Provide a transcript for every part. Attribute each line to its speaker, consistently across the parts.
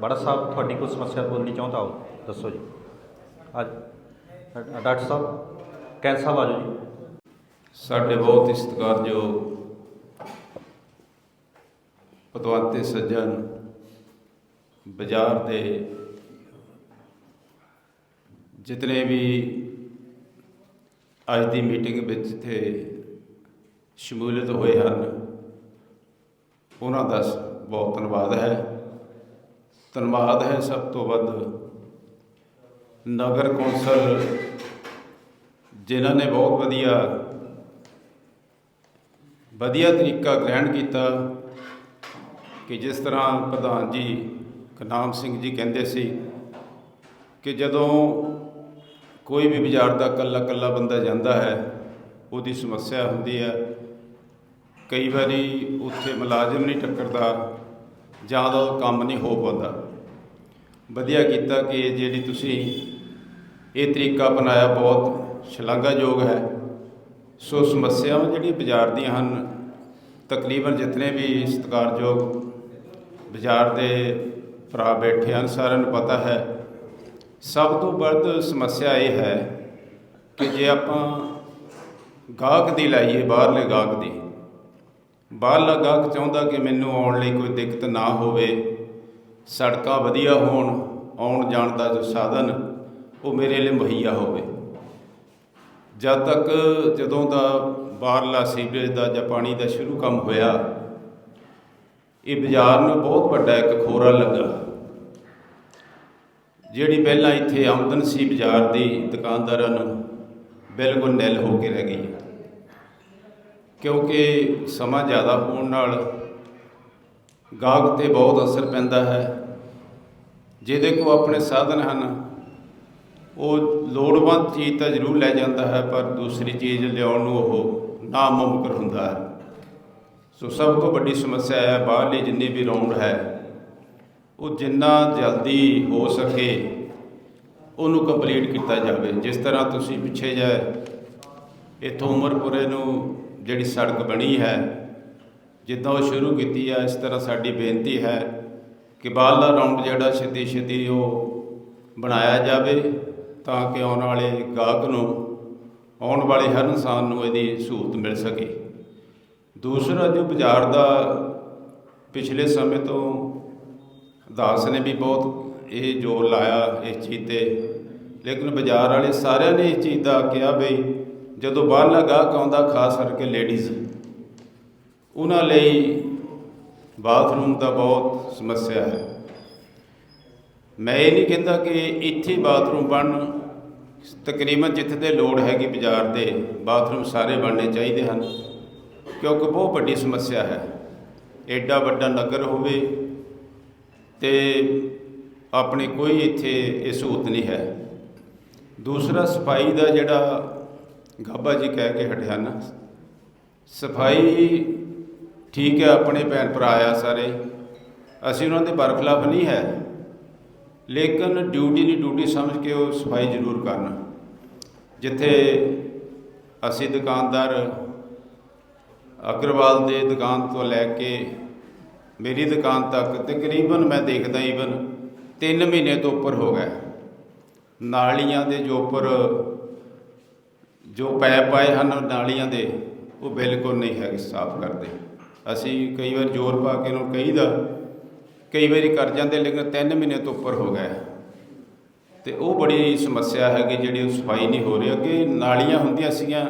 Speaker 1: ਬੜਾ ਸਾਹਿਬ, ਤੁਹਾਡੀ ਕੋਈ ਸਮੱਸਿਆ ਬੋਲਣੀ ਚਾਹੁੰਦਾ ਹੋ, ਦੱਸੋ ਜੀ। ਅੱਜ, ਡਾਕਟਰ ਸਾਹਿਬ ਕੈਨ ਸਾਹਿਬ ਆ ਜਾਓ ਜੀ।
Speaker 2: ਸਾਡੇ ਬਹੁਤ ਹੀ ਸਤਿਕਾਰਯੋਗ ਪਤਵੰਤੇ ਸੱਜਣ ਬਾਜ਼ਾਰ ਦੇ ਜਿਤਨੇ ਵੀ ਅੱਜ ਦੀ ਮੀਟਿੰਗ ਵਿੱਚ ਇੱਥੇ ਸ਼ਮੂਲੀਅਤ ਹੋਏ ਹਨ, ਉਹਨਾਂ ਦਾ ਬਹੁਤ ਧੰਨਵਾਦ ਹੈ। ਧੰਨਵਾਦ ਹੈ ਸਭ ਤੋਂ ਵੱਧ। ਨਗਰ ਕੌਂਸਲ, ਜਿਨ੍ਹਾਂ ਨੇ ਬਹੁਤ ਵਧੀਆ ਵਧੀਆ ਤਰੀਕਾ ਗ੍ਰਹਿਣ ਕੀਤਾ ਕਿ ਜਿਸ ਤਰ੍ਹਾਂ ਪ੍ਰਧਾਨ ਜੀ ਕਨਾਮ ਸਿੰਘ ਜੀ ਕਹਿੰਦੇ ਸੀ ਕਿ ਜਦੋਂ ਕੋਈ ਵੀ ਬਾਜ਼ਾਰ ਦਾ ਕੱਲਾ ਕੱਲਾ ਬੰਦਾ ਜਾਂਦਾ ਹੈ, ਉਹਦੀ ਸਮੱਸਿਆ ਹੁੰਦੀ ਹੈ। ਕਈ ਵਾਰੀ ਉੱਥੇ ਮੁਲਾਜ਼ਮ ਨਹੀਂ ਟੱਕਰਦਾ ਜਾਂ ਤਾਂ ਉਹ ਕੰਮ ਨਹੀਂ ਹੋ ਪਾਉਂਦਾ। ਵਧੀਆ ਕੀਤਾ ਕਿ ਜਿਹੜੀ ਤੁਸੀਂ ਇਹ ਤਰੀਕਾ ਅਪਣਾਇਆ ਬਹੁਤ ਸ਼ਲਾਘਾਯੋਗ ਹੈ। ਸੋ ਸਮੱਸਿਆਵਾਂ ਜਿਹੜੀਆਂ ਬਾਜ਼ਾਰ ਦੀਆਂ ਹਨ, ਤਕਰੀਬਨ ਜਿਤਨੇ ਵੀ ਸਤਿਕਾਰਯੋਗ ਬਾਜ਼ਾਰ ਦੇ ਭਰਾ ਬੈਠੇ ਹਨ, ਸਾਰਿਆਂ ਨੂੰ ਪਤਾ ਹੈ, ਸਭ ਤੋਂ ਵੱਧ ਸਮੱਸਿਆ ਇਹ ਹੈ ਕਿ ਜੇ ਆਪਾਂ ਗਾਹਕ ਦੀ ਲਾਈਏ, ਬਾਹਰਲੇ ਗਾਹਕ ਦੀ, ਬਾਹਰਲਾ ਗਾਹਕ ਚਾਹੁੰਦਾ ਕਿ ਮੈਨੂੰ ਆਉਣ ਲਈ ਕੋਈ ਦਿੱਕਤ ਨਾ ਹੋਵੇ ਸੜਕਾਂ ਵਧੀਆ ਹੋਣ, ਆਉਣ ਜਾਣ ਦਾ ਜੋ ਸਾਧਨ, ਉਹ ਮੇਰੇ ਲਈ ਮੁਹੱਈਆ ਹੋਵੇ। ਜਦ ਤੱਕ ਜਦੋਂ ਦਾ ਬਾਹਰਲਾ ਸੀਵਰੇਜ ਦਾ ਜਾਂ ਪਾਣੀ ਦਾ ਸ਼ੁਰੂ ਕੰਮ ਹੋਇਆ, ਇਹ ਬਾਜ਼ਾਰ ਨੂੰ ਬਹੁਤ ਵੱਡਾ ਇੱਕ ਖੋਰਾ ਲੱਗਾ। ਜਿਹੜੀ ਪਹਿਲਾਂ ਇੱਥੇ ਆਮਦਨ ਸੀ ਬਾਜ਼ਾਰ ਦੀ, ਦੁਕਾਨਦਾਰਾਂ ਨੂੰ ਬਿਲਕੁਲ ਨਿਲ ਹੋ ਕੇ ਰਹਿ ਗਈ। ਕਿਉਂਕਿ ਸਮਾਂ ਜ਼ਿਆਦਾ ਹੋਣ ਨਾਲ ਗਾਹਕ ਤੇ ਬਹੁਤ ਅਸਰ ਪੈਂਦਾ ਹੈ। ਜਿਹਦੇ ਕੋ ਆਪਣੇ ਸਾਧਨ ਹਨ, ਉਹ ਲੋੜਵੰਦ ਚੀਜ਼ ਤਾਂ ਜ਼ਰੂਰ ਲੈ ਜਾਂਦਾ ਹੈ, ਪਰ ਦੂਸਰੀ ਚੀਜ਼ ਲਿਆਉਣ ਨੂੰ ਉਹ ਨਾਮੁਮਕਨ ਹੁੰਦਾ ਹੈ। ਸੋ ਸਭ ਤੋਂ ਵੱਡੀ ਸਮੱਸਿਆ ਹੈ, ਬਾਹਰਲੀ ਜਿੰਨੀ ਵੀ ਰੌਂਡ ਹੈ, ਉਹ ਜਿੰਨਾ ਜਲਦੀ ਹੋ ਸਕੇ, ਉਹਨੂੰ ਕੰਪਲੀਟ ਕੀਤਾ ਜਾਵੇ। ਜਿਸ ਤਰ੍ਹਾਂ ਤੁਸੀਂ ਪਿੱਛੇ ਜਾਏ ਇੱਥੋਂ ਉਮਰਪੁਰੇ ਨੂੰ ਜਿਹੜੀ ਸੜਕ ਬਣੀ ਹੈ, ਜਿੱਦਾਂ ਉਹ ਸ਼ੁਰੂ ਕੀਤੀ ਆ ਇਸ ਤਰ੍ਹਾਂ ਸਾਡੀ ਬੇਨਤੀ ਹੈ ਕਿ ਬਾਹਰਲਾ ਰਾਉਂਡ ਜਿਹੜਾ ਛੇਤੀ ਛੇਤੀ ਉਹ ਬਣਾਇਆ ਜਾਵੇ ਤਾਂ ਕਿ ਆਉਣ ਵਾਲੇ ਗਾਹਕ ਨੂੰ, ਆਉਣ ਵਾਲੇ ਹਰ ਇਨਸਾਨ ਨੂੰ ਇਹਦੀ ਸਹੂਲਤ ਮਿਲ ਸਕੇ। ਦੂਸਰਾ ਜੋ ਬਾਜ਼ਾਰ ਦਾ ਪਿਛਲੇ ਸਮੇਂ ਤੋਂ ਦਾਸ ਨੇ ਵੀ ਬਹੁਤ ਇਹ ਜ਼ੋਰ ਲਾਇਆ ਇਸ ਚੀਜ਼ ਤੇ, ਲੇਕਿਨ ਬਾਜ਼ਾਰ ਵਾਲੇ ਸਾਰਿਆਂ ਨੇ ਇਸ ਚੀਜ਼ ਦਾ ਕਿਹਾ ਬਈ ਜਦੋਂ ਬਾਹਰਲਾ ਗਾਹਕ ਆਉਂਦਾ, ਖਾਸ ਕਰਕੇ ਲੇਡੀਜ਼ ਉਹਨਾਂ ਲਈ ਬਾਥਰੂਮ ਦਾ ਬਹੁਤ ਸਮੱਸਿਆ ਹੈ। ਮੈਂ ਇਹ ਨਹੀਂ ਕਹਿੰਦਾ ਕਿ ਇੱਥੇ ਬਾਥਰੂਮ ਬਣਨ, ਤਕਰੀਬਨ ਜਿੱਥੇ ਤੇ ਲੋੜ ਹੈਗੀ ਬਾਜ਼ਾਰ ਦੇ, ਬਾਥਰੂਮ ਸਾਰੇ ਬਣਨੇ ਚਾਹੀਦੇ ਹਨ, ਕਿਉਂਕਿ ਬਹੁਤ ਵੱਡੀ ਸਮੱਸਿਆ ਹੈ। ਐਡਾ ਵੱਡਾ ਨਗਰ ਹੋਵੇ ਤੇ ਆਪਣੇ ਕੋਈ ਇੱਥੇ ਇਹ ਸਹੂਲਤ ਨਹੀਂ ਹੈ। ਦੂਸਰਾ, ਸਫ਼ਾਈ ਦਾ ਜਿਹੜਾ ਗਾਬਾ ਜੀ ਕਹਿ ਕੇ ਹਟਿਆ ਨਾ ਸਫ਼ਾਈ ਠੀਕ ਹੈ, ਆਪਣੇ ਭੈਣ ਭਰਾ ਆ ਸਾਰੇ। ਅਸੀਂ ਉਹਨਾਂ ਦੇ ਬਰਖਲਾਫ ਨਹੀਂ ਹੈ। ਲੇਕਿਨ ਡਿਊਟੀ ਦੀ ਡਿਊਟੀ ਸਮਝ ਕੇ ਉਹ ਸਫ਼ਾਈ ਜ਼ਰੂਰ ਕਰਨ। ਜਿੱਥੇ ਅਸੀਂ ਦੁਕਾਨਦਾਰ ਅਗਰਵਾਲ ਦੇ ਦੁਕਾਨ ਤੋਂ ਲੈ ਕੇ ਮੇਰੀ ਦੁਕਾਨ ਤੱਕ ਤਕਰੀਬਨ ਮੈਂ ਦੇਖਦਾ ਈਵਨ 3 ਮਹੀਨੇ ਤੋਂ ਉੱਪਰ ਹੋ ਗਿਆ। ਨਾਲੀਆਂ ਦੇ ਜੋ ਉੱਪਰ ਜੋ ਪੈਪ ਆਏ ਹਨ, ਨਾਲੀਆਂ ਦੇ, ਉਹ ਬਿਲਕੁਲ ਨਹੀਂ ਹੈਗੇ ਸਾਫ਼ ਕਰਦੇ। ਅਸੀਂ ਕਈ ਵਾਰ ਜ਼ੋਰ ਪਾ ਕੇ ਉਹਨੂੰ ਕਹੀਦਾ, ਕਈ ਵਾਰੀ ਕਰ ਜਾਂਦੇ ਲੇਕਿਨ 3 ਮਹੀਨੇ ਤੋਂ ਉੱਪਰ ਹੋ ਗਿਆ ਤੇ ਉਹ ਬੜੀ ਸਮੱਸਿਆ ਹੈਗੀ ਜਿਹੜੀ ਉਹ ਸਫ਼ਾਈ ਨਹੀਂ ਹੋ ਰਹੀ। ਅੱਗੇ ਨਾਲੀਆਂ ਹੁੰਦੀਆਂ ਸੀਗੀਆਂ,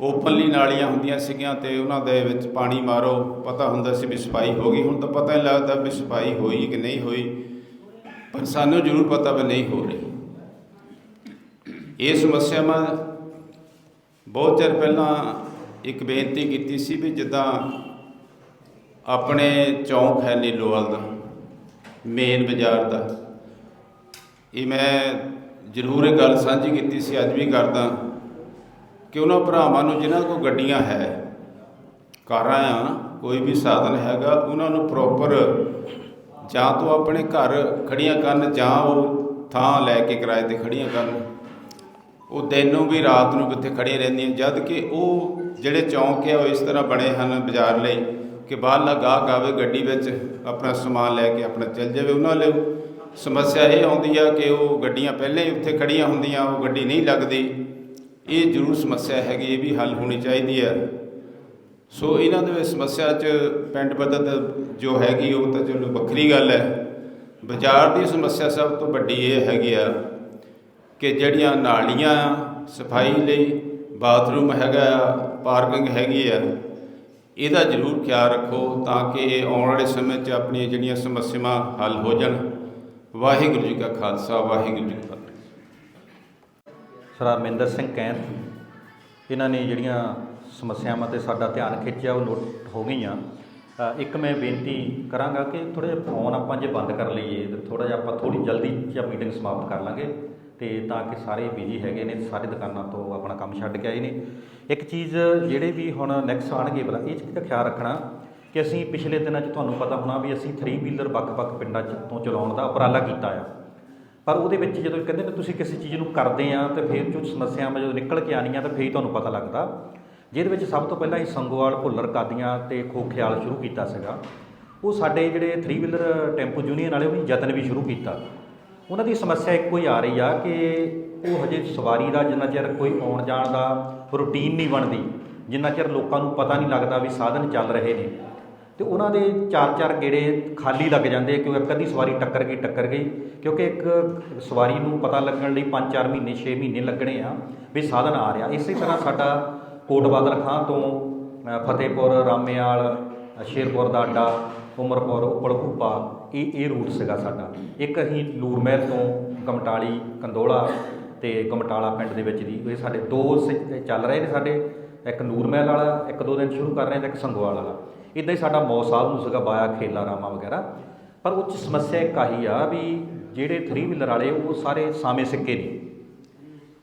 Speaker 2: ਓਪਨਲੀ ਨਾਲੀਆਂ ਹੁੰਦੀਆਂ ਸੀਗੀਆਂ ਤੇ ਉਹਨਾਂ ਦੇ ਵਿੱਚ ਪਾਣੀ ਮਾਰੋ, ਪਤਾ ਹੁੰਦਾ ਸੀ ਵੀ ਸਫ਼ਾਈ ਹੋ ਗਈ। ਹੁਣ ਤਾਂ ਪਤਾ ਨਹੀਂ ਲੱਗਦਾ ਵੀ ਸਫ਼ਾਈ ਹੋਈ ਕਿ ਨਹੀਂ ਹੋਈ, ਪਰ ਸਾਨੂੰ ਜ਼ਰੂਰ ਪਤਾ ਵੀ ਨਹੀਂ ਹੋ ਰਹੀ। ਇਹ ਸਮੱਸਿਆ ਮੈਂ ਬਹੁਤ ਚਿਰ ਪਹਿਲਾਂ ਇੱਕ ਬੇਨਤੀ ਕੀਤੀ ਸੀ ਵੀ ਜਿੱਦਾਂ ਆਪਣੇ ਚੌਂਕ ਹੈ ਨੀਲੋਵਾਲ ਦਾ ਮੇਨ ਬਾਜ਼ਾਰ ਦਾ। ਇਹ ਮੈਂ ਜ਼ਰੂਰ ਇਹ ਗੱਲ ਸਾਂਝੀ ਕੀਤੀ ਸੀ, ਅੱਜ ਵੀ ਕਰਦਾ। ਕਿ ਉਹਨਾਂ ਭਰਾਵਾਂ ਨੂੰ ਜਿਨ੍ਹਾਂ ਕੋਲ ਗੱਡੀਆਂ ਹੈ, ਕਾਰਾਂ ਆ, ਕੋਈ ਵੀ ਸਾਧਨ ਹੈਗਾ, ਉਹਨਾਂ ਨੂੰ ਪ੍ਰੋਪਰ ਜਾਂ ਤੋਂ ਆਪਣੇ ਘਰ ਖੜੀਆਂ ਕਰਨ ਜਾਂ ਉਹ ਥਾਂ ਲੈ ਕੇ ਕਿਰਾਏ ਤੇ ਖੜੀਆਂ ਕਰਨ। ਉਹ ਦਿਨ ਨੂੰ ਵੀ ਰਾਤ ਨੂੰ ਕਿੱਥੇ ਖੜੀਆਂ ਰਹਿੰਦੀਆਂ, ਜਦ ਕਿ ਉਹ ਜਿਹੜੇ ਚੌਂਕ ਆ, ਉਹ ਇਸ ਤਰ੍ਹਾਂ ਬਣੇ ਹਨ ਬਾਜ਼ਾਰ ਲਈ। ਕਿ ਬਾਹਰਲਾ ਗਾਹਕ ਆਵੇ ਗੱਡੀ ਵਿੱਚ, ਆਪਣਾ ਸਮਾਨ ਲੈ ਕੇ ਆਪਣਾ ਚੱਲ ਜਾਵੇ, ਉਹਨਾਂ ਲਈ ਸਮੱਸਿਆ ਇਹ ਆਉਂਦੀ ਆ ਕਿ ਉਹ ਗੱਡੀਆਂ ਪਹਿਲਾਂ ਹੀ ਉੱਥੇ ਖੜੀਆਂ ਹੁੰਦੀਆਂ, ਉਹ ਗੱਡੀ ਨਹੀਂ ਲੱਗਦੀ। ਇਹ ਜ਼ਰੂਰ ਸਮੱਸਿਆ ਹੈਗੀ, ਇਹ ਵੀ ਹੱਲ ਹੋਣੀ ਚਾਹੀਦੀ ਹੈ ਸੋ ਇਹਨਾਂ ਦੇ ਸਮੱਸਿਆ 'ਚ ਪਿੰਡ ਪੱਧਰ ਜੋ ਹੈਗੀ, ਉਹ ਤਾਂ ਚਲੋ ਵੱਖਰੀ ਗੱਲ ਹੈ। ਬਾਜ਼ਾਰ ਦੀ ਸਮੱਸਿਆ ਸਭ ਤੋਂ ਵੱਡੀ ਇਹ ਹੈਗੀ ਆ ਕਿ ਜਿਹੜੀਆਂ ਨਾਲੀਆਂ ਸਫ਼ਾਈ ਲਈ, ਬਾਥਰੂਮ ਹੈਗਾ, ਪਾਰਕਿੰਗ ਹੈਗੀ ਆ ਇਹਦਾ ਜ਼ਰੂਰ ਖਿਆਲ ਰੱਖੋ ਤਾਂ ਕਿ ਇਹ ਆਉਣ ਵਾਲੇ ਸਮੇਂ 'ਚ ਆਪਣੀਆਂ ਜਿਹੜੀਆਂ ਸਮੱਸਿਆਵਾਂ ਹੱਲ ਹੋ ਜਾਣ। ਵਾਹਿਗੁਰੂ ਜੀ ਕਾ ਖਾਲਸਾ, ਵਾਹਿਗੁਰੂ ਜੀ ਕੀ ਫਤਿਹ।
Speaker 1: ਸਰ ਮਹਿੰਦਰ ਸਿੰਘ ਕੈਂਥ, ਇਹਨਾਂ ਨੇ ਜਿਹੜੀਆਂ ਸਮੱਸਿਆਵਾਂ ਤੇ ਸਾਡਾ ਧਿਆਨ ਖਿੱਚਿਆ, ਉਹ ਨੋਟ ਹੋ ਗਈਆਂ। ਇੱਕ ਮੈਂ ਬੇਨਤੀ ਕਰਾਂਗਾ ਕਿ ਥੋੜੇ ਜਿਹਾ ਫੋਨ ਆਪਾਂ ਜੇ ਬੰਦ ਕਰ ਲਈਏ ਤੇ ਥੋੜਾ ਜਿਹਾ ਆਪਾਂ ਥੋੜੀ ਜਲਦੀ ਜਿਹਾ ਮੀਟਿੰਗ ਸਮਾਪਤ ਕਰ ਲਾਂਗੇ। ਤੇ ਤਾਂ ਕਿ ਸਾਰੇ ਬਿਜ਼ੀ ਹੈਗੇ ਨੇ, ਸਾਰੇ ਦੁਕਾਨਾਂ ਤੋਂ ਆਪਣਾ ਕੰਮ ਛੱਡ ਕੇ ਆਏ ਨੇ। ਇੱਕ ਚੀਜ਼ ਜਿਹੜੇ ਵੀ ਹੁਣ ਨੈਕਸਟ ਆਣਗੇ ਬਲਾ ਇਹ ਚੀਜ਼ ਦਾ ਖਿਆਲ ਰੱਖਣਾ ਕਿ ਅਸੀਂ ਪਿਛਲੇ ਦਿਨਾਂ 'ਚ ਤੁਹਾਨੂੰ ਪਤਾ ਹੋਣਾ ਵੀ ਅਸੀਂ 3 ਵੀਲਰ ਵੱਖ-ਵੱਖ ਪਿੰਡਾਂ 'ਚ ਤੋਂ ਚਲਾਉਣ ਦਾ ਉਪਰਾਲਾ ਕੀਤਾ ਆ। ਪਰ ਉਹਦੇ ਵਿੱਚ ਜਦੋਂ ਕਹਿੰਦੇ ਨੇ ਤੁਸੀਂ ਕਿਸੇ ਚੀਜ਼ ਨੂੰ ਕਰਦੇ ਆ ਤੇ ਫਿਰ ਜੋ ਸਮੱਸਿਆਵਾਂ ਜਦੋਂ ਨਿਕਲ ਕੇ ਆਣੀਆਂ ਤਾਂ ਫਿਰ ਹੀ ਤੁਹਾਨੂੰ ਪਤਾ ਲੱਗਦਾ। ਜਿਹਦੇ ਵਿੱਚ ਸਭ ਤੋਂ ਪਹਿਲਾਂ ਹੀ ਸੰਗੋਵਾਲ, ਭੁੱਲਰ, ਕਾਦੀਆਂ ਤੇ ਖੋਖਿਆਲ ਸ਼ੁਰੂ ਕੀਤਾ ਸੀਗਾ। ਉਹ ਸਾਡੇ ਜਿਹੜੇ 3 ਵੀਲਰ ਟੈਂਪੂ ਯੂਨੀਅਨ ਵਾਲੇ ਉਹਨੇ ਯਤਨ ਵੀ ਸ਼ੁਰੂ ਕੀਤਾ। ਉਹਨਾਂ ਦੀ ਸਮੱਸਿਆ ਇੱਕੋ ਹੀ ਆ ਰਹੀ ਆ ਕਿ ਉਹ ਹਜੇ ਸਵਾਰੀ ਦਾ ਜਿੰਨਾ ਚਿਰ ਕੋਈ ਆਉਣ ਜਾਣ ਦਾ ਰੂਟੀਨ ਨਹੀਂ ਬਣਦੀ, ਜਿੰਨਾ ਚਿਰ ਲੋਕਾਂ ਨੂੰ ਪਤਾ ਨਹੀਂ ਲੱਗਦਾ ਵੀ ਸਾਧਨ ਚੱਲ ਰਹੇ ਨੇ, ਤੇ ਉਹਨਾਂ ਦੇ ਚਾਰ ਚਾਰ ਗੇੜੇ ਖਾਲੀ ਲੱਗ ਜਾਂਦੇ ਕਿਉਂਕਿ ਇੱਕ ਅੱਧੀ ਸਵਾਰੀ ਟੱਕਰ ਗਈ ਟੱਕਰ ਗਈ, ਕਿਉਂਕਿ ਇੱਕ ਸਵਾਰੀ ਨੂੰ ਪਤਾ ਲੱਗਣ ਲਈ 5-4 ਮਹੀਨੇ 6 ਮਹੀਨੇ ਲੱਗਣੇ ਆ ਵੀ ਸਾਧਨ ਆ ਰਿਹਾ। ਇਸੇ ਤਰ੍ਹਾਂ ਸਾਡਾ ਕੋਟਬਾਦਲ ਖਾਂ ਤੋਂ ਫਤਿਹਪੁਰ ਰਾਮੇਵਾਲ ਸ਼ੇਰਪੁਰ ਦਾ ਅੱਡਾ, ਉਮਰਪੁਰ ਉਪਲ ਇਹ ਇਹ ਰੂਟ ਸੀਗਾ ਸਾਡਾ। ਇੱਕ ਅਸੀਂ ਨੂਰਮਹਿਲ ਤੋਂ ਕਮਟਾਲੀ, ਕੰਦੋਲਾ ਤੇ ਕਮਟਾਲਾ ਪਿੰਡ ਦੇ ਵਿੱਚ ਦੀ। ਇਹ ਸਾਡੇ ਦੋ ਸ- ਚੱਲ ਰਹੇ ਨੇ ਸਾਡੇ। ਇੱਕ ਨੂਰਮਹਿਲ ਵਾਲਾ, ਇੱਕ ਦੋ ਦਿਨ ਸ਼ੁਰੂ ਕਰ ਰਹੇ ਹਾਂ ਤੇ ਇੱਕ ਸੰਗਵਾਲ ਵਾਲਾ। ਇਦਾਂ ਹੀ ਸਾਡਾ ਮੌ ਸਾਹਿਬ ਨੂੰ ਸੀਗਾ ਬਾਇਆ ਖੇਲਾ ਰਾਮਾ ਵਗੈਰਾ। ਪਰ ਉਹ 'ਚ ਸਮੱਸਿਆ ਇੱਕ ਆਹੀ ਆ ਵੀ ਜਿਹੜੇ 3 ਵੀਲਰ ਵਾਲੇ ਉਹ ਸਾਰੇ ਸਾਵੇਂ ਸਿੱਕੇ ਨੇ।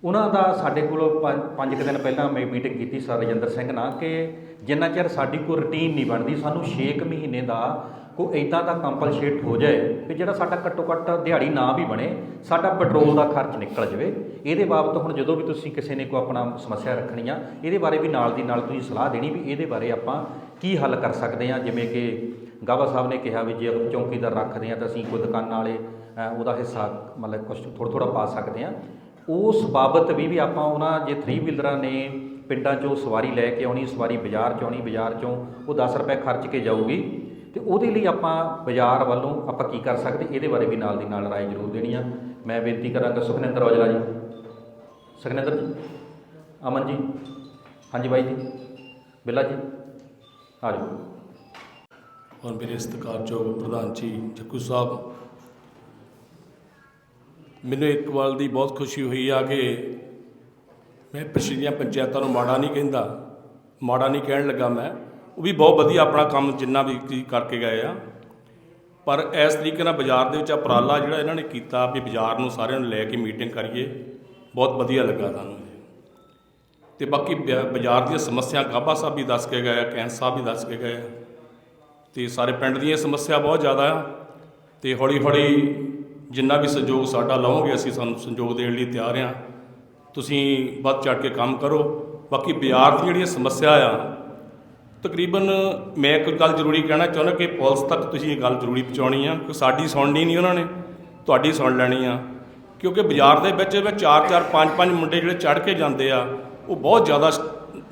Speaker 1: ਉਹਨਾਂ ਦਾ ਸਾਡੇ ਕੋਲ ਪੰਜ ਪੰਜ ਕੁ ਦਿਨ ਪਹਿਲਾਂ ਮੈਂ ਮੀਟਿੰਗ ਕੀਤੀ ਸਰ ਰਜਿੰਦਰ ਸਿੰਘ ਨਾਲ ਕਿ ਜਿੰਨਾ ਚਿਰ ਸਾਡੀ ਕੋਈ ਰੁਟੀਨ ਨਹੀਂ ਬਣਦੀ, ਸਾਨੂੰ 6 ਮਹੀਨੇ ਦਾ ਕੋਈ ਇਦਾਂ ਦਾ ਕੰਪਲਸੇਟ ਹੋ ਜਾਏ ਕਿ ਜਿਹੜਾ ਸਾਡਾ ਘੱਟੋ ਘੱਟ ਦਿਹਾੜੀ ਨਾ ਵੀ ਬਣੇ, ਸਾਡਾ ਪੈਟਰੋਲ ਦਾ ਖਰਚ ਨਿਕਲ ਜਾਵੇ। ਇਹਦੇ ਬਾਬਤ ਹੁਣ ਜਦੋਂ ਵੀ ਤੁਸੀਂ ਕਿਸੇ ਨੇ ਕੋਈ ਆਪਣਾ ਸਮੱਸਿਆ ਰੱਖਣੀ ਆ ਇਹਦੇ ਬਾਰੇ ਵੀ ਨਾਲ ਦੀ ਨਾਲ ਤੁਸੀਂ ਸਲਾਹ ਦੇਣੀ ਵੀ ਇਹਦੇ ਬਾਰੇ ਆਪਾਂ ਕੀ ਹੱਲ ਕਰ ਸਕਦੇ ਆ ਜਿਵੇਂ ਕਿ ਗਾਵਾ ਸਾਹਿਬ ਨੇ ਕਿਹਾ ਵੀ ਜੇ ਆਪਾਂ ਚੌਕੀਦਾਰ ਰੱਖਦੇ ਆ ਤਾਂ ਅਸੀਂ ਕੋਈ ਦੁਕਾਨਾਂ ਵਾਲੇ ਉਹਦਾ ਹਿੱਸਾ ਮਤਲਬ ਕੁਝ ਥੋੜ੍ਹਾ ਥੋੜ੍ਹਾ ਪਾ ਸਕਦੇ ਆ ਉਸ ਬਾਬਤ ਵੀ ਵੀ ਆਪਾਂ ਉਹਨਾਂ ਜੇ 3 ਵੀਲਰਾਂ ਨੇ ਪਿੰਡਾਂ 'ਚੋਂ ਸਵਾਰੀ ਲੈ ਕੇ ਆਉਣੀ, ਸਵਾਰੀ ਬਾਜ਼ਾਰ 'ਚ ਆਉਣੀ, ਬਾਜ਼ਾਰ 'ਚੋਂ ਉਹ 10 ਰੁਪਏ ਖਰਚ ਕੇ ਜਾਊਗੀ। ਤੇ ਉਹਦੇ ਲਈ ਆਪਾਂ ਬਾਜ਼ਾਰ ਵੱਲੋਂ ਆਪਾਂ ਕੀ ਕਰ ਸਕਦੇ, ਇਹਦੇ ਬਾਰੇ ਵੀ ਨਾਲ ਦੀ ਨਾਲ ਰਾਏ ਜ਼ਰੂਰ ਦੇਣੀ ਆ। ਮੈਂ ਬੇਨਤੀ ਕਰਾਂਗਾ ਸੁਖਨਿੰਦਰ ਔਜਲਾ ਜੀ। ਸੁਖਨਿੰਦਰ ਜੀ? ਅਮਨ ਜੀ? ਹਾਂਜੀ ਬਾਈ ਜੀ। ਬਿੱਲਾ ਜੀ? ਆ ਜਾਓ।
Speaker 3: ਔਰ ਮੇਰੇ ਸਤਿਕਾਰਯੋਗ ਪ੍ਰਧਾਨ ਜੀ ਜੱਕੂ ਸਾਹਿਬ। ਮੈਨੂੰ ਇੱਕ ਗੱਲ ਦੀ ਬਹੁਤ ਖੁਸ਼ੀ ਹੋਈ ਆ ਕਿ ਮੈਂ ਪਿਛਲੀਆਂ ਪੰਚਾਇਤਾਂ ਨੂੰ ਮਾੜਾ ਨਹੀਂ ਕਹਿੰਦਾ, ਮਾੜਾ ਨਹੀਂ ਕਹਿਣ ਲੱਗਾ ਮੈਂ। ਉਹ ਵੀ ਬਹੁਤ ਵਧੀਆ ਆਪਣਾ ਕੰਮ ਜਿੰਨਾ ਵੀ ਕਰਕੇ ਗਏ ਆ। ਪਰ ਇਸ ਤਰੀਕੇ ਨਾਲ ਬਾਜ਼ਾਰ ਦੇ ਵਿੱਚ ਉਪਰਾਲਾ ਜਿਹੜਾ ਇਹਨਾਂ ਨੇ ਕੀਤਾ ਵੀ ਬਾਜ਼ਾਰ ਨੂੰ ਸਾਰਿਆਂ ਨੂੰ ਲੈ ਕੇ ਮੀਟਿੰਗ ਕਰੀਏ, ਬਹੁਤ ਵਧੀਆ ਲੱਗਾ ਸਾਨੂੰ। ਇਹ। ਤੇ ਬਾਕੀ ਬਿਆ- ਬਾਜ਼ਾਰ ਦੀਆਂ ਸਮੱਸਿਆ ਗਾਬਾ ਸਾਹਿਬ ਵੀ ਦੱਸ ਕੇ ਗਏ ਆ ਕੈਂਸ ਸਾਹਿਬ ਵੀ ਦੱਸ ਕੇ ਗਏ। ਆ ਤੇ ਸਾਰੇ ਪਿੰਡ ਦੀਆਂ ਸਮੱਸਿਆ ਬਹੁਤ ਜ਼ਿਆਦਾ ਆ। ਤੇ ਹੌਲੀ ਹੌਲੀ ਜਿੰਨਾ ਵੀ ਸਹਿਯੋਗ ਸਾਡਾ ਲਓਗੇ, ਅਸੀਂ ਸਾਨੂੰ ਸਹਿਯੋਗ ਦੇਣ ਲਈ ਤਿਆਰ ਆ। ਤੁਸੀਂ ਵੱਧ ਚੜ ਕੇ ਕੰਮ ਕਰੋ। ਬਾਕੀ ਬਾਜ਼ਾਰ ਦੀਆਂ ਜਿਹੜੀਆਂ ਸਮੱਸਿਆ ਆ ਤਕਰੀਬਨ ਮੈਂ ਇੱਕ ਗੱਲ ਜ਼ਰੂਰੀ ਕਹਿਣਾ ਚਾਹੁੰਦਾ ਕਿ ਪੁਲਿਸ ਤੱਕ ਤੁਸੀਂ ਇਹ ਗੱਲ ਜ਼ਰੂਰੀ ਪਹੁੰਚਾਉਣੀ ਆ, ਕਿ ਸਾਡੀ ਸੁਣਨੀ ਨਹੀਂ ਉਹਨਾਂ ਨੇ, ਤੁਹਾਡੀ ਸੁਣ ਲੈਣੀ ਆ। ਕਿਉਂਕਿ ਬਾਜ਼ਾਰ ਦੇ ਵਿੱਚ ਵਿੱਚ ਚਾਰ ਚਾਰ, ਪੰਜ ਪੰਜ ਮੁੰਡੇ ਜਿਹੜੇ ਚੜ ਕੇ ਜਾਂਦੇ ਆ, ਉਹ ਬਹੁਤ ਜ਼ਿਆਦਾ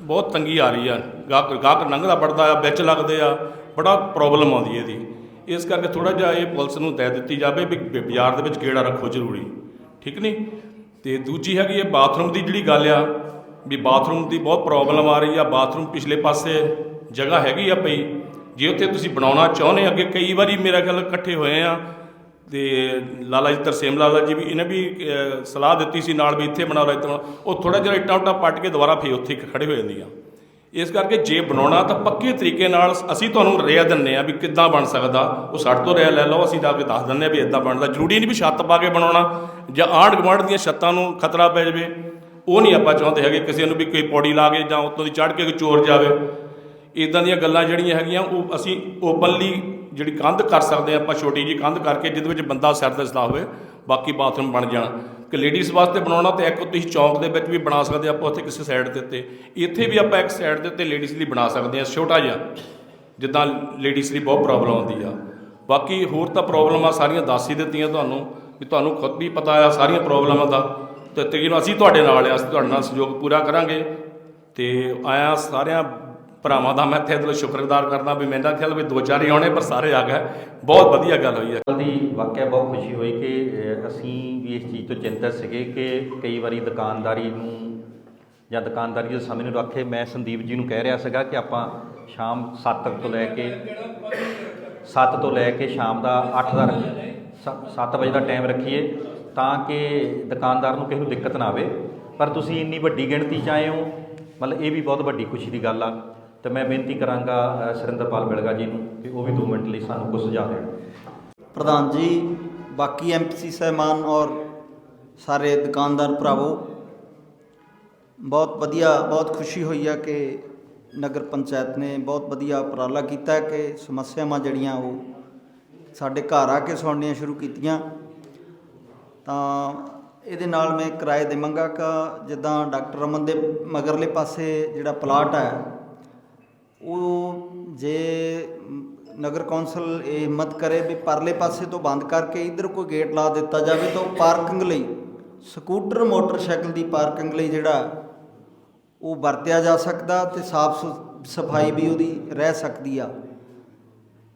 Speaker 3: ਬਹੁਤ ਤੰਗੀ ਆ ਰਹੀ ਆ। ਗਾਹਕ ਗਾਹਕ ਲੰਘਦਾ ਵੜਦਾ ਆ, ਵਿੱਚ ਲੱਗਦੇ ਆ, ਬੜਾ ਪ੍ਰੋਬਲਮ ਆਉਂਦੀ ਹੈ ਇਹਦੀ। ਇਸ ਕਰਕੇ ਥੋੜਾ ਜਿਹਾ ਇਹ ਪੁਲਿਸ ਨੂੰ ਤੈਅ ਦਿੱਤੀ ਜਾਵੇ ਵੀ ਬ- ਬਾਜ਼ਾਰ ਦੇ ਵਿੱਚ ਗੇੜਾ ਰੱਖੋ ਜ਼ਰੂਰੀ। ਠੀਕ ਨਹੀਂ ਤੇ ਦੂਜੀ ਹੈਗੀ ਇਹ ਬਾਥਰੂਮ ਦੀ ਜਿਹੜੀ ਗੱਲ ਆ, ਵੀ ਬਾਥਰੂਮ ਦੀ ਬਹੁਤ ਪ੍ਰੋਬਲਮ ਆ ਰਹੀ ਆ, ਬਾਥਰੂਮ ਪਿਛਲੇ ਪਾਸੇ ਜਗ੍ਹਾ ਹੈਗੀ ਆ ਪਈ। ਜੇ ਉੱਥੇ ਤੁਸੀਂ ਬਣਾਉਣਾ ਚਾਹੁੰਦੇ ਅੱਗੇ ਕਈ ਵਾਰੀ ਮੇਰਾ ਖਿਆਲ ਇਕੱਠੇ ਹੋਏ ਆ। ਤੇ ਲਾਲਾ ਜੀ, ਤਰਸੇਮ ਲਾਲਾ ਜੀ ਵੀ ਇਹਨੇ ਵੀ ਸਲਾਹ ਦਿੱਤੀ ਸੀ ਨਾਲ ਵੀ ਇੱਥੇ ਬਣਾ ਲਓ, ਇੱਥੇ ਬਣਾਓ। ਉਹ ਥੋੜਾ ਜਿਹਾ ਇੱਟਾਂ ਉੱਟਾਂ ਪੱਟ ਕੇ ਦੁਬਾਰਾ ਫੇਰ ਉੱਥੇ ਇੱਕ ਖੜੇ ਹੋ ਜਾਂਦੀਆਂ। ਇਸ ਕਰਕੇ ਜੇ ਬਣਾਉਣਾ ਤਾਂ ਪੱਕੇ ਤਰੀਕੇ ਨਾਲ ਅਸੀਂ ਤੁਹਾਨੂੰ ਰਿਆ ਦਿੰਨੇ ਆ ਵੀ ਕਿੱਦਾਂ ਬਣ ਸਕਦਾ। ਉਹ ਸਾਡੇ ਤੋਂ ਰਿਆ ਲੈ ਲਓ, ਅਸੀਂ ਜਾ ਕੇ ਦੱਸ ਦਿੰਨੇ ਆ ਵੀ ਇਦਾਂ ਬਣਦਾ ਜ਼ਰੂਰੀ ਨਹੀਂ ਵੀ ਛੱਤ ਪਾ ਕੇ ਬਣਾਉਣਾ ਜਾਂ ਆਂਢ ਗੁਆਂਢ ਦੀਆਂ ਛੱਤਾਂ ਨੂੰ ਖਤਰਾ ਪੈ ਜਾਵੇ। ਉਹ ਨਹੀਂ ਆਪਾਂ ਚਾਹੁੰਦੇ ਹੈਗੇ ਕਿਸੇ ਨੂੰ ਵੀ ਕੋਈ ਪੌੜੀ ਲਾ ਕੇ ਜਾਂ ਉੱਤੋਂ ਦੀ ਚੜ੍ਹ ਕੇ ਕੋਈ ਚੋਰ ਜਾਵੇ। ਇਦਾਂ ਦੀਆਂ ਗੱਲਾਂ ਜਿਹੜੀਆਂ ਹੈਗੀਆਂ, ਉਹ ਅਸੀਂ ਓਪਨਲੀ ਜਿਹੜੀ ਕੰਧ ਕਰ ਸਕਦੇ ਹਾਂ, ਆਪਾਂ ਛੋਟੀ ਜੀ ਕੰਧ ਕਰਕੇ, ਜਿਹਦੇ ਵਿੱਚ ਬੰਦਾ ਸਿਰ ਦਿਸਦਾ ਹੋਵੇ, ਬਾਕੀ ਬਾਥਰੂਮ ਬਣ ਜਾਣ। ਕਿ ਲੇਡੀਜ਼ ਵਾਸਤੇ ਬਣਾਉਣਾ ਤੇ ਇੱਕ ਤੁਸੀਂ ਚੌਂਕ ਦੇ ਵਿੱਚ ਵੀ ਬਣਾ ਸਕਦੇ ਆਪਾਂ ਉੱਥੇ ਕਿਸੇ ਸਾਈਡ ਦੇ ਉੱਤੇ। ਇੱਥੇ ਵੀ ਆਪਾਂ ਇੱਕ ਸਾਈਡ ਦੇ ਉੱਤੇ ਲੇਡੀਜ਼ ਲਈ ਬਣਾ ਸਕਦੇ ਹਾਂ, ਛੋਟਾ ਜਿਹਾ, ਜਿੱਦਾਂ ਲੇਡੀਜ਼ ਲਈ ਬਹੁਤ ਪ੍ਰੋਬਲਮ ਆਉਂਦੀ ਆ। ਬਾਕੀ ਹੋਰ ਤਾਂ ਪ੍ਰੋਬਲਮਾਂ ਸਾਰੀਆਂ ਦੱਸ ਹੀ ਦਿੱਤੀਆਂ ਤੁਹਾਨੂੰ, ਵੀ ਤੁਹਾਨੂੰ ਖੁਦ ਵੀ ਪਤਾ ਆ ਸਾਰੀਆਂ ਪ੍ਰੋਬਲਮਾਂ ਦਾ। ਤੇ ਤਕਰੀਬਨ ਅਸੀਂ ਤੁਹਾਡੇ ਨਾਲ ਆ, ਅਸੀਂ ਤੁਹਾਡੇ ਨਾਲ ਸਹਿਯੋਗ ਪੂਰਾ ਕਰਾਂਗੇ। ਤੇ ਆਇਆ ਸਾਰਿਆਂ ਭਰਾਵਾਂ ਦਾ ਮੈਂ ਇੱਥੇ ਦਿਲੋਂ ਸ਼ੁਕਰਗੁਜ਼ਾਰ ਕਰਦਾ ਵੀ ਮੇਰਾ ਖਿਆਲ ਵੀ ਦੋ ਚਾਰ ਹੀ ਆਉਣੇ, ਪਰ ਸਾਰੇ ਆ ਗਏ। ਬਹੁਤ ਵਧੀਆ ਗੱਲ ਹੋਈ ਹੈ।
Speaker 1: ਗੱਲ ਦੀ ਵਾਕਿਆ ਬਹੁਤ ਖੁਸ਼ੀ ਹੋਈ ਕਿ ਅਸੀਂ ਵੀ ਇਸ ਚੀਜ਼ ਤੋਂ ਚਿੰਤਤ ਸੀਗੇ ਕਿ ਕਈ ਵਾਰੀ ਦੁਕਾਨਦਾਰੀ ਨੂੰ ਜਾਂ ਦੁਕਾਨਦਾਰੀ ਦੇ ਸਮੇਂ ਨੂੰ ਰੱਖੇ ਮੈਂ ਸੰਦੀਪ ਜੀ ਨੂੰ ਕਹਿ ਰਿਹਾ ਸੀਗਾ ਕਿ ਆਪਾਂ ਸ਼ਾਮ 7 ਤੋਂ ਲੈ ਕੇ 7 ਤੋਂ ਲੈ ਕੇ ਸ਼ਾਮ ਦਾ 8 ਦਾ 7 ਵਜੇ ਦਾ ਟਾਈਮ ਰੱਖੀਏ ਤਾਂ ਕਿ ਦੁਕਾਨਦਾਰ ਨੂੰ ਕਿਸੇ ਨੂੰ ਦਿੱਕਤ ਨਾ ਆਵੇ। ਪਰ ਤੁਸੀਂ ਇੰਨੀ ਵੱਡੀ ਗਿਣਤੀ 'ਚ ਆਏ ਹੋ, ਮਤਲਬ ਇਹ ਵੀ ਬਹੁਤ ਵੱਡੀ ਖੁਸ਼ੀ ਦੀ ਗੱਲ ਆ। ਤੇ ਮੈਂ ਬੇਨਤੀ ਕਰਾਂਗਾ ਅ, ਸੁਰਿੰਦਰਪਾਲ ਬਿਲਗਾ ਜੀ ਨੂੰ ਕਿ ਉਹ ਵੀ 2 ਮਿੰਟ ਲਈ ਸਾਨੂੰ ਕੁਝ ਸੁਝਾਅ ਦੇਣ।
Speaker 4: ਪ੍ਰਧਾਨ ਜੀ ਬਾਕੀ ਐਮਪੀਸੀ ਸਹਿਮਾਨ ਔਰ ਸਾਰੇ ਦੁਕਾਨਦਾਰ ਭਰਾਵੋ ਬਹੁਤ ਵਧੀਆ ਬਹੁਤ ਖੁਸ਼ੀ ਹੋਈ ਆ ਕਿ ਨਗਰ ਪੰਚਾਇਤ ਨੇ ਬਹੁਤ ਵਧੀਆ ਉਪਰਾਲਾ ਕੀਤਾ ਕਿ ਸਮੱਸਿਆਵਾਂ ਜਿਹੜੀਆਂ ਉਹ ਸਾਡੇ ਘਰ ਆ ਕੇ ਸੁਣਨੀਆਂ ਸ਼ੁਰੂ ਕੀਤੀਆਂ। ਤਾਂ ਇਹਦੇ ਨਾਲ ਮੈਂ ਕਿਰਾਏ ਦੇਵਾਂਗਾ ਕਾ ਜਿੱਦਾਂ ਡਾਕਟਰ ਰਮਨ ਦੇ ਮਗਰਲੇ ਪਾਸੇ ਜਿਹੜਾ ਪਲਾਟ ਹੈ ਉਹ ਜੇ ਨਗਰ ਕੌਂਸਲ ਇਹ ਹਿੰਮਤ ਕਰੇ ਵੀ ਪਰਲੇ ਪਾਸੇ ਤੋਂ ਬੰਦ ਕਰਕੇ ਇਧਰ ਕੋਈ ਗੇਟ ਲਾ ਦਿੱਤਾ ਜਾਵੇ ਤਾਂ ਪਾਰਕਿੰਗ ਲਈ ਸਕੂਟਰ ਮੋਟਰਸਾਈਕਲ ਦੀ ਪਾਰਕਿੰਗ ਲਈ ਜਿਹੜਾ ਉਹ ਵਰਤਿਆ ਜਾ ਸਕਦਾ ਤੇ ਸਾਫ਼ ਸਫ਼ਾਈ ਵੀ ਉਹਦੀ ਰਹਿ ਸਕਦੀ ਆ।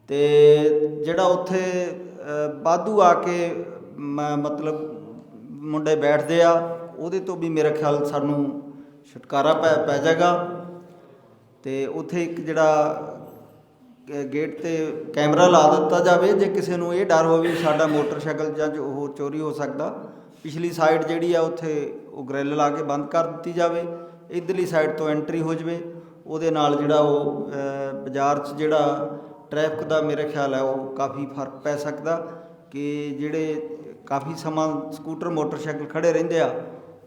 Speaker 4: ਤੇ ਜਿਹੜਾ ਉੱਥੇ ਅ, ਵਾਧੂ ਆ ਕੇ ਮਤਲਬ ਮੁੰਡੇ ਬੈਠਦੇ ਆ ਉਹਦੇ ਤੋਂ ਵੀ ਮੇਰਾ ਖਿਆਲ ਸਾਨੂੰ ਛੁਟਕਾਰਾ ਪੈ ਪੈ ਜਾਏਗਾ। ਤੇ ਉੱਥੇ ਇੱਕ ਜਿਹੜਾ ਗੇਟ ਤੇ ਕੈਮਰਾ ਲਾ ਦਿੱਤਾ ਜਾਵੇ, ਜੇ ਕਿਸੇ ਨੂੰ ਇਹ ਡਰ ਹੋਵੇ ਸਾਡਾ ਮੋਟਰਸਾਈਕਲ ਜਾਂ ਜੋ ਉਹ ਚੋਰੀ ਹੋ ਸਕਦਾ, ਪਿਛਲੀ ਸਾਈਡ ਜਿਹੜੀ ਆ ਉੱਥੇ ਉਹ ਗ੍ਰਿਲ ਲਾ ਕੇ ਬੰਦ ਕਰ ਦਿੱਤੀ ਜਾਵੇ, ਇਧਰਲੀ ਸਾਈਡ ਤੋਂ ਐਂਟਰੀ ਹੋ ਜਾਵੇ, ਉਹਦੇ ਨਾਲ ਜਿਹੜਾ ਉਹ ਬਾਜ਼ਾਰ 'ਚ ਜਿਹੜਾ ਟ੍ਰੈਫਿਕ ਦਾ ਮੇਰੇ ਖਿਆਲ ਹੈ ਉਹ ਕਾਫੀ ਫ਼ਰਕ ਪੈ ਸਕਦਾ ਕਿ ਜਿਹੜੇ ਕਾਫੀ ਸਮਾਂ ਸਕੂਟਰ ਮੋਟਰਸਾਈਕਲ ਖੜੇ ਰਹਿੰਦੇ ਆ,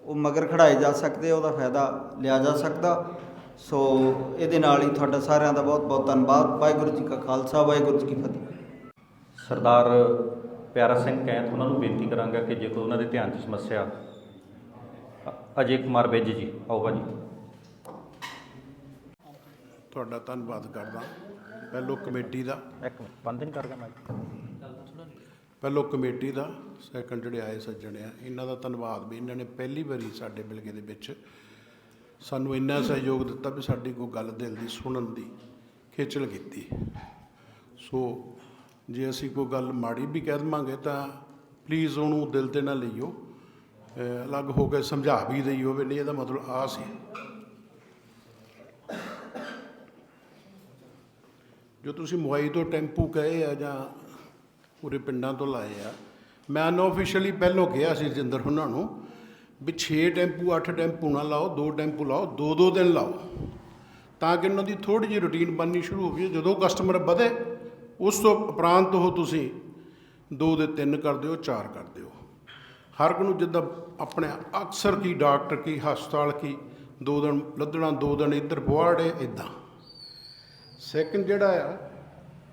Speaker 4: ਉਹ ਮਗਰ ਖੜਾਏ ਜਾ ਸਕਦੇ ਉਹਦਾ ਫਾਇਦਾ ਲਿਆ ਜਾ ਸਕਦਾ। ਸੋ ਇਹਦੇ ਨਾਲ ਹੀ ਤੁਹਾਡਾ ਸਾਰਿਆਂ ਦਾ ਬਹੁਤ ਬਹੁਤ ਧੰਨਵਾਦ। ਵਾਹਿਗੁਰੂ ਜੀ ਕਾ ਖਾਲਸਾ ਵਾਹਿਗੁਰੂ ਜੀ ਕੀ ਫਤਿਹ।
Speaker 1: ਸਰਦਾਰ ਪਿਆਰਾ ਸਿੰਘ ਕੈਂਥ ਉਹਨਾਂ ਨੂੰ ਬੇਨਤੀ ਕਰਾਂਗਾ ਕਿ ਜੇ ਕੋਈ ਉਹਨਾਂ ਦੇ ਧਿਆਨ 'ਚ ਸਮੱਸਿਆ ਅਜੇ ਕੁਮਾਰ ਬੇਜ ਜੀ ਆਓ ਭਾਜੀ।
Speaker 5: ਤੁਹਾਡਾ ਧੰਨਵਾਦ ਕਰਦਾ। ਪਹਿਲੋ ਕਮੇਟੀ ਦਾ।
Speaker 1: ਇੱਕ ਮਿੰਟ ਬੰਦ ਨਹੀਂ ਕਰ ਗਿਆ ਮੈਂ
Speaker 5: ਪਹਿਲੋ ਕਮੇਟੀ ਦਾ। ਸੈਕੰਡ ਜਿਹੜੇ ਆਏ ਸੱਜਣ ਆ ਇਹਨਾਂ ਦਾ ਧੰਨਵਾਦ ਵੀ ਇਹਨਾਂ ਨੇ ਪਹਿਲੀ ਵਾਰੀ ਸਾਡੇ ਬਿਲਗੇ ਦੇ ਵਿੱਚ ਸਾਨੂੰ ਇੰਨਾ ਸਹਿਯੋਗ ਦਿੱਤਾ ਵੀ ਸਾਡੀ ਕੋਈ ਗੱਲ ਦਿਲ ਦੀ ਸੁਣਨ ਦੀ ਖੇਚਲ ਕੀਤੀ। ਸੋ ਜੇ ਅਸੀਂ ਕੋਈ ਗੱਲ ਮਾੜੀ ਵੀ ਕਹਿ ਦੇਵਾਂਗੇ ਤਾਂ ਪਲੀਜ਼ ਉਹਨੂੰ ਦਿਲ ਤੇ ਨਾ ਲਈਓ। ਅਲੱਗ ਹੋ ਕੇ ਸਮਝਾ ਵੀ ਦਈਓ ਵੀ ਨਹੀਂ ਇਹਦਾ ਮਤਲਬ ਆ ਸੀ। ਜੋ ਤੁਸੀਂ ਮੁਆਈ ਤੋਂ ਟੈਂਪੂ ਕਹੇ ਆ ਜਾਂ ਪੂਰੇ ਪਿੰਡਾਂ ਤੋਂ ਲਾਏ ਆ, ਮੈਂ ਅਨਆਫੀਸ਼ੀਅਲੀ ਪਹਿਲੋਂ ਕਿਹਾ ਸੀ ਜਿੰਦਰ ਉਹਨਾਂ ਨੂੰ ਵੀ 6 ਟੈਂਪੂ 8 ਟੈਂਪੂ ਨਾ ਲਾਓ 2 ਟੈਂਪੂ ਲਾਓ 2-2 ਦਿਨ ਲਾਓ। ਤਾਂ ਕਿ ਉਹਨਾਂ ਦੀ ਥੋੜੀ ਜਿਹੀ ਰੁਟੀਨ ਬਣਨੀ ਸ਼ੁਰੂ ਹੋ ਗਈ। ਜਦੋਂ ਕਸਟਮਰ ਵਧੇ, ਉਸ ਤੋਂ ਉਪਰੰਤ ਉਹ ਤੁਸੀਂ 2 ਦੇ 3 ਕਰ ਦਿਓ 4 ਕਰ ਦਿਓ। ਹਰ ਕੋ ਨੂੰ ਜਿੱਦਾਂ ਆਪਣੇ ਅਕਸਰ ਕੀ ਡਾਕਟਰ ਕੀ, ਹਸਪਤਾਲ ਕੀ, ਦੋ ਦਿਨ ਲੱਦਣਾ, ਦੋ ਦਿਨ ਇੱਧਰ ਬਵਾੜੇ ਇਦਾਂ। ਸੈਕੰਡ ਜਿਹੜਾ ਆ,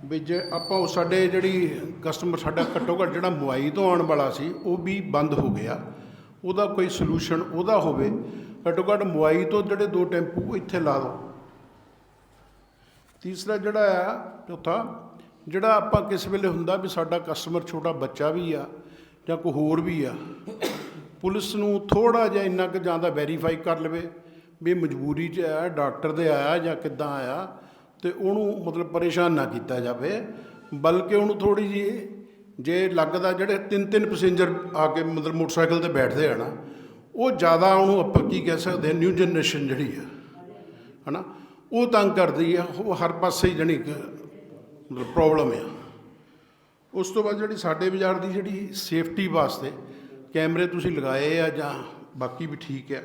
Speaker 5: ਵੀ ਜੇ ਆਪਾਂ ਉਹ ਸਾਡੇ ਜਿਹੜੀ ਕਸਟਮਰ ਸਾਡਾ ਘੱਟੋ ਘੱਟ ਜਿਹੜਾ ਮੁਆਈ ਤੋਂ ਆਉਣ ਵਾਲਾ ਸੀ, ਉਹ ਵੀ ਬੰਦ ਹੋ ਗਿਆ। ਉਹਦਾ ਕੋਈ ਸੋਲੂਸ਼ਨ ਉਹਦਾ ਹੋਵੇ, ਘੱਟੋ ਘੱਟ ਮੁਆਈ ਤੋਂ ਜਿਹੜੇ ਦੋ ਟੈਂਪੂ ਇੱਥੇ ਲਾ ਦਿਓ ਤੀਸਰਾ ਜਿਹੜਾ ਆ, ਚੌਥਾ, ਜਿਹੜਾ ਆਪਾਂ ਕਿਸ ਵੇਲੇ ਹੁੰਦਾ ਵੀ ਸਾਡਾ ਕਸਟਮਰ ਛੋਟਾ ਬੱਚਾ ਵੀ ਆ ਜਾਂ ਕੋਈ ਹੋਰ ਵੀ ਆ, ਪੁਲਿਸ ਨੂੰ ਥੋੜਾ ਜਿਹਾ ਇੰਨਾ ਕੁ ਜਾਂ ਵੈਰੀਫਾਈ ਕਰ ਲਵੇ ਵੀ ਮਜਬੂਰੀ 'ਚ ਆਇਆ ਡਾਕਟਰ ਦੇ ਆਇਆ ਜਾਂ ਕਿੱਦਾਂ ਆਇਆ ਤੇ ਉਹਨੂੰ ਮਤਲਬ ਪਰੇਸ਼ਾਨ ਨਾ ਕੀਤਾ ਜਾਵੇ, ਬਲਕਿ ਉਹਨੂੰ ਥੋੜੀ ਜੀ ਜੇ ਲੱਗਦਾ ਜਿਹੜੇ ਤਿੰਨ ਤਿੰਨ ਪੈਸੇਂਜਰ ਆ ਕੇ ਮਤਲਬ ਮੋਟਰਸਾਈਕਲ ਤੇ ਬੈਠਦੇ ਆ ਨਾ, ਉਹ ਜ਼ਿਆਦਾ ਉਹਨੂੰ ਆਪਾਂ ਕੀ ਕਹਿ ਸਕਦੇ ਨਿਊ ਜਨਰੇਸ਼ਨ ਜਿਹੜੀ ਆ, ਹਨਾ? ਉਹ ਤੰਗ ਕਰਦੀ ਆ, ਉਹ ਹਰ ਪਾਸੇ ਹੀ ਜਣੀ ਮਤਲਬ ਪ੍ਰੋਬਲਮ ਆ। ਉਸ ਤੋਂ ਬਾਅਦ ਜਿਹੜੀ ਸਾਡੇ ਬਾਜ਼ਾਰ ਦੀ ਜਿਹੜੀ ਸੇਫਟੀ ਵਾਸਤੇ ਕੈਮਰੇ ਤੁਸੀਂ ਲਗਾਏ ਆ ਜਾਂ ਬਾਕੀ ਵੀ ਠੀਕ ਆ,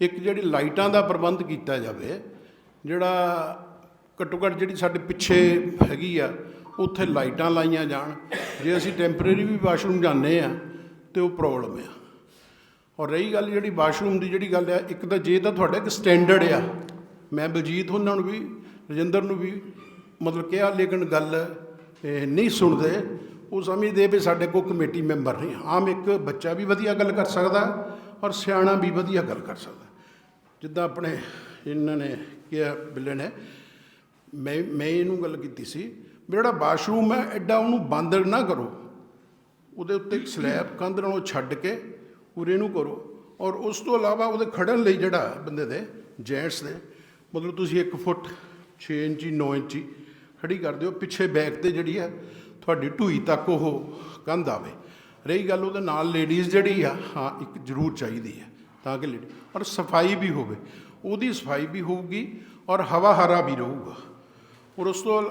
Speaker 5: ਇੱਕ ਜਿਹੜੀ ਲਾਈਟਾਂ ਦਾ ਪ੍ਰਬੰਧ ਕੀਤਾ ਜਾਵੇ, ਜਿਹੜਾ ਘੱਟੋ ਘੱਟ ਜਿਹੜੀ ਸਾਡੇ ਪਿੱਛੇ ਹੈਗੀ ਆ ਉੱਥੇ ਲਾਈਟਾਂ ਲਾਈਆਂ ਜਾਣ। ਜੇ ਅਸੀਂ ਟੈਂਪਰੇਰੀ ਵੀ ਵਾਸ਼ਰੂਮ ਜਾਂਦੇ ਆ, ਤੇ ਉਹ ਪ੍ਰੋਬਲਮ ਆ। ਔਰ ਰਹੀ ਗੱਲ ਜਿਹੜੀ ਵਾਸ਼ਰੂਮ ਦੀ ਜਿਹੜੀ ਗੱਲ ਆ, ਇੱਕ ਤਾਂ ਜੇ ਤਾਂ ਤੁਹਾਡਾ ਇੱਕ ਸਟੈਂਡਰਡ ਆ। ਮੈਂ ਬਲਜੀਤ ਉਹਨਾਂ ਨੂੰ ਵੀ, ਰਜਿੰਦਰ ਨੂੰ ਵੀ ਮਤਲਬ ਕਿਹਾ, ਲੇਕਿਨ ਗੱਲ ਇਹ ਨਹੀਂ ਸੁਣਦੇ। ਉਹ ਸਮਝਦੇ ਵੀ ਸਾਡੇ ਕੋਲ ਕਮੇਟੀ ਮੈਂਬਰ ਨਹੀਂ। ਆਮ ਇੱਕ ਬੱਚਾ ਵੀ ਵਧੀਆ ਗੱਲ ਕਰ ਸਕਦਾ ਔਰ ਸਿਆਣਾ ਵੀ ਵਧੀਆ ਗੱਲ ਕਰ ਸਕਦਾ। ਜਿੱਦਾਂ ਆਪਣੇ ਇਹਨਾਂ ਨੇ ਕਿਹਾ, ਬਿੱਲੇ ਨੇ, ਮੈਂ ਮੈਂ ਇਹਨੂੰ ਗੱਲ ਕੀਤੀ ਸੀ ਵੀ ਜਿਹੜਾ ਬਾਥਰੂਮ ਹੈ, ਐਡਾ ਉਹਨੂੰ ਬੰਦ ਨਾ ਕਰੋ। ਉਹਦੇ ਉੱਤੇ ਇੱਕ ਸਲੈਬ ਕੰਧ ਨਾਲੋਂ ਛੱਡ ਕੇ ਉਰੇ ਨੂੰ ਕਰੋ। ਔਰ ਉਸ ਤੋਂ ਇਲਾਵਾ ਉਹਦੇ ਖੜਨ ਲਈ ਜਿਹੜਾ ਬੰਦੇ ਦੇ, ਜੈਂਟਸ ਦੇ, ਮਤਲਬ ਤੁਸੀਂ 1 ਫੁੱਟ 6 ਇੰਚੀ 9 ਇੰਚੀ ਖੜੀ ਕਰ ਦਿਓ। ਪਿੱਛੇ ਬੈਕ ਤੇ ਜਿਹੜੀ ਹੈ, ਤੁਹਾਡੀ ਢੂਈ ਤੱਕ ਉਹ ਕੰਧ ਆਵੇ। ਰਹੀ ਗੱਲ ਉਹਦੇ ਨਾਲ ਲੇਡੀਜ਼ ਜਿਹੜੀ ਆ, ਹਾਂ, ਇੱਕ ਜ਼ਰੂਰ ਚਾਹੀਦੀ ਹੈ, ਤਾਂ ਕਿ ਲੇਡੀ ਔਰ ਸਫ਼ਾਈ ਵੀ ਹੋਵੇ। ਉਹਦੀ ਸਫ਼ਾਈ ਵੀ ਹੋਊਗੀ ਔਰ ਹਵਾ ਹਰਾ ਵੀ ਰਹੂਗਾ। ਔਰ ਉਸ ਤੋਂ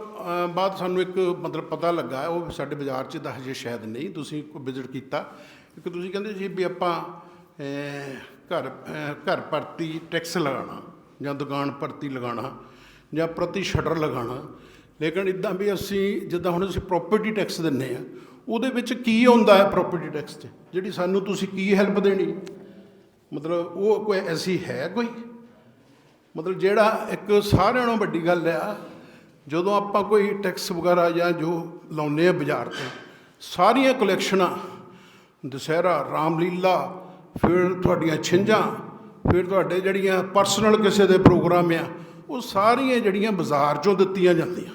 Speaker 5: ਬਾਅਦ ਸਾਨੂੰ ਇੱਕ ਮਤਲਬ ਪਤਾ ਲੱਗਾ, ਉਹ ਸਾਡੇ ਬਾਜ਼ਾਰ 'ਚ ਤਾਂ ਹਜੇ ਸ਼ਾਇਦ ਨਹੀਂ, ਤੁਸੀਂ ਕੋਈ ਵਿਜ਼ਿਟ ਕੀਤਾ। ਇੱਕ ਤੁਸੀਂ ਕਹਿੰਦੇ ਜੀ ਵੀ ਆਪਾਂ ਘਰ ਘਰ ਭਰਤੀ ਟੈਕਸ ਲਗਾਉਣਾ, ਜਾਂ ਦੁਕਾਨ ਭਰਤੀ ਲਗਾਉਣਾ, ਜਾਂ ਪ੍ਰਤੀ ਸ਼ਟਰ ਲਗਾਉਣਾ। ਲੇਕਿਨ ਇਦਾਂ ਵੀ ਅਸੀਂ, ਜਿੱਦਾਂ ਹੁਣ ਅਸੀਂ ਪ੍ਰਾਪਰਟੀ ਟੈਕਸ ਦਿੰਨੇ ਆ, ਉਹਦੇ ਵਿੱਚ ਕੀ ਹੁੰਦਾ ਹੈ ਪ੍ਰਾਪਰਟੀ ਟੈਕਸ 'ਚ? ਜਿਹੜੀ ਸਾਨੂੰ ਤੁਸੀਂ ਕੀ ਹੈਲਪ ਦੇਣੀ? ਮਤਲਬ ਉਹ ਕੋਈ ਐਸੀ ਹੈ ਕੋਈ? ਮਤਲਬ ਜਿਹੜਾ ਇੱਕ ਸਾਰਿਆਂ ਨਾਲੋਂ ਵੱਡੀ ਗੱਲ ਆ ਜਦੋਂ ਆਪਾਂ ਕੋਈ ਟੈਕਸ ਵਗੈਰਾ ਜਾਂ ਜੋ ਲਾਉਂਦੇ ਆ ਬਾਜ਼ਾਰ ਤੇ, ਸਾਰੀਆਂ ਕਲੈਕਸ਼ਨਾਂ, ਦੁਸਹਿਰਾ, ਰਾਮਲੀਲਾ, ਫਿਰ ਤੁਹਾਡੀਆਂ ਛਿੰਝਾਂ, ਫਿਰ ਤੁਹਾਡੇ ਜਿਹੜੀਆਂ ਪਰਸਨਲ ਕਿਸੇ ਦੇ ਪ੍ਰੋਗਰਾਮ ਆ, ਉਹ ਸਾਰੀਆਂ ਜਿਹੜੀਆਂ ਬਾਜ਼ਾਰ ਚੋਂ ਦਿੱਤੀਆਂ ਜਾਂਦੀਆਂ।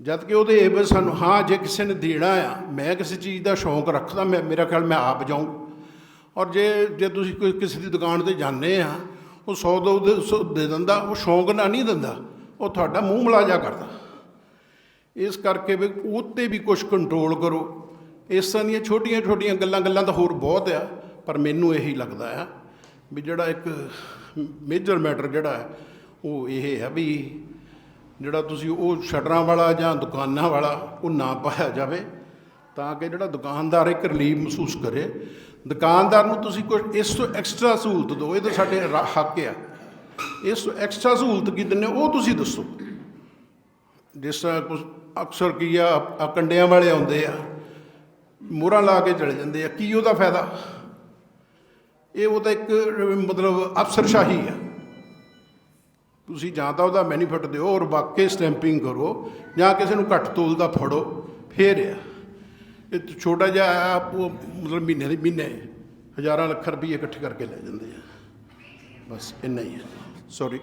Speaker 5: ਜਦ ਕਿ ਉਹਦੇ ਇਹ ਸਾਨੂੰ, ਹਾਂ, ਜੇ ਕਿਸੇ ਨੇ ਦੇਣਾ ਆ, ਮੈਂ ਕਿਸੇ ਚੀਜ਼ ਦਾ ਸ਼ੌਂਕ ਰੱਖਦਾ, ਮੈਂ, ਮੇਰਾ ਖਿਆਲ ਮੈਂ ਆਪ ਜਾਊਂ। ਔਰ ਜੇ ਜੇ ਤੁਸੀਂ ਕੋਈ ਕਿਸੇ ਦੀ ਦੁਕਾਨ ਤੇ ਜਾਂਦੇ ਆ, ਉਹ 100 ਦੋ, ਸੌ ਦੇ ਦਿੰਦਾ, ਉਹ ਸ਼ੌਂਕ ਨਾਲ ਨਹੀਂ ਦਿੰਦਾ। ਉਹ ਤੁਹਾਡਾ ਮੂੰਹ ਮਲਾਜਾ ਕਰਦਾ। ਇਸ ਕਰਕੇ ਵੀ ਉਹ 'ਤੇ ਵੀ ਕੁਝ ਕੰਟਰੋਲ ਕਰੋ। ਇਸ ਤਰ੍ਹਾਂ ਦੀਆਂ ਛੋਟੀਆਂ ਛੋਟੀਆਂ ਗੱਲਾਂ ਗੱਲਾਂ ਤਾਂ ਹੋਰ ਬਹੁਤ ਆ, ਪਰ ਮੈਨੂੰ ਇਹੀ ਲੱਗਦਾ ਆ ਵੀ ਜਿਹੜਾ ਇੱਕ ਮੇਜਰ ਮੈਟਰ ਜਿਹੜਾ ਹੈ, ਉਹ ਇਹ ਹੈ ਵੀ ਜਿਹੜਾ ਤੁਸੀਂ ਉਹ ਸ਼ਟਰਾਂ ਵਾਲਾ ਜਾਂ ਦੁਕਾਨਾਂ ਵਾਲਾ, ਉਹ ਨਾ ਪਾਇਆ ਜਾਵੇ, ਤਾਂ ਕਿ ਜਿਹੜਾ ਦੁਕਾਨਦਾਰ ਇੱਕ ਰਿਲੀਫ ਮਹਿਸੂਸ ਕਰੇ। ਦੁਕਾਨਦਾਰ ਨੂੰ ਤੁਸੀਂ ਕੁਝ ਇਸ ਤੋਂ ਐਕਸਟਰਾ ਸਹੂਲਤ ਦਿਓ, ਇਹ ਤਾਂ ਸਾਡੇ ਰਾ- ਹੱਕ ਆ। ਇਸ ਐਕਸਟਰਾ ਸਹੂਲਤ ਕੀ ਦਿੰਦੇ ਉਹ ਤੁਸੀਂ ਦੱਸੋ। ਜਿਸ ਤਰ੍ਹਾਂ ਕੁਛ ਅਕਸਰ ਕੀ ਆ ਆ ਕੰਡਿਆਂ ਵਾਲੇ ਆਉਂਦੇ ਆ ਮੋਹਰਾਂ ਲਾ ਕੇ ਚਲੇ ਜਾਂਦੇ ਆ ਕੀ ਉਹਦਾ ਫਾਇਦਾ? ਇਹ ਉਹ ਤਾਂ ਇੱਕ ਮਤਲਬ ਅਫਸਰਸ਼ਾਹੀ ਆ। ਤੁਸੀਂ ਜਾਂ ਤਾਂ ਉਹਦਾ ਬੈਨੀਫਿਟ ਦਿਓ ਔਰ ਵਾਕਈ ਸਟੈਂਪਿੰਗ ਕਰੋ ਜਾਂ ਕਿਸੇ ਨੂੰ ਘੱਟ ਤੋਲ ਦਾ ਫੜੋ ਫੇਰ ਆ। ਇਹ ਛੋਟਾ ਜਿਹਾ ਆ, ਮਤਲਬ ਮਹੀਨੇ ਦੇ ਮਹੀਨੇ ਹਜ਼ਾਰਾਂ ਲੱਖ ਰੁਪਏ ਇਕੱਠੇ ਕਰਕੇ ਲੈ ਜਾਂਦੇ ਆ। ਬਸ ਇੰਨਾ ਹੀ ਹੈ। ਸੌਰੀ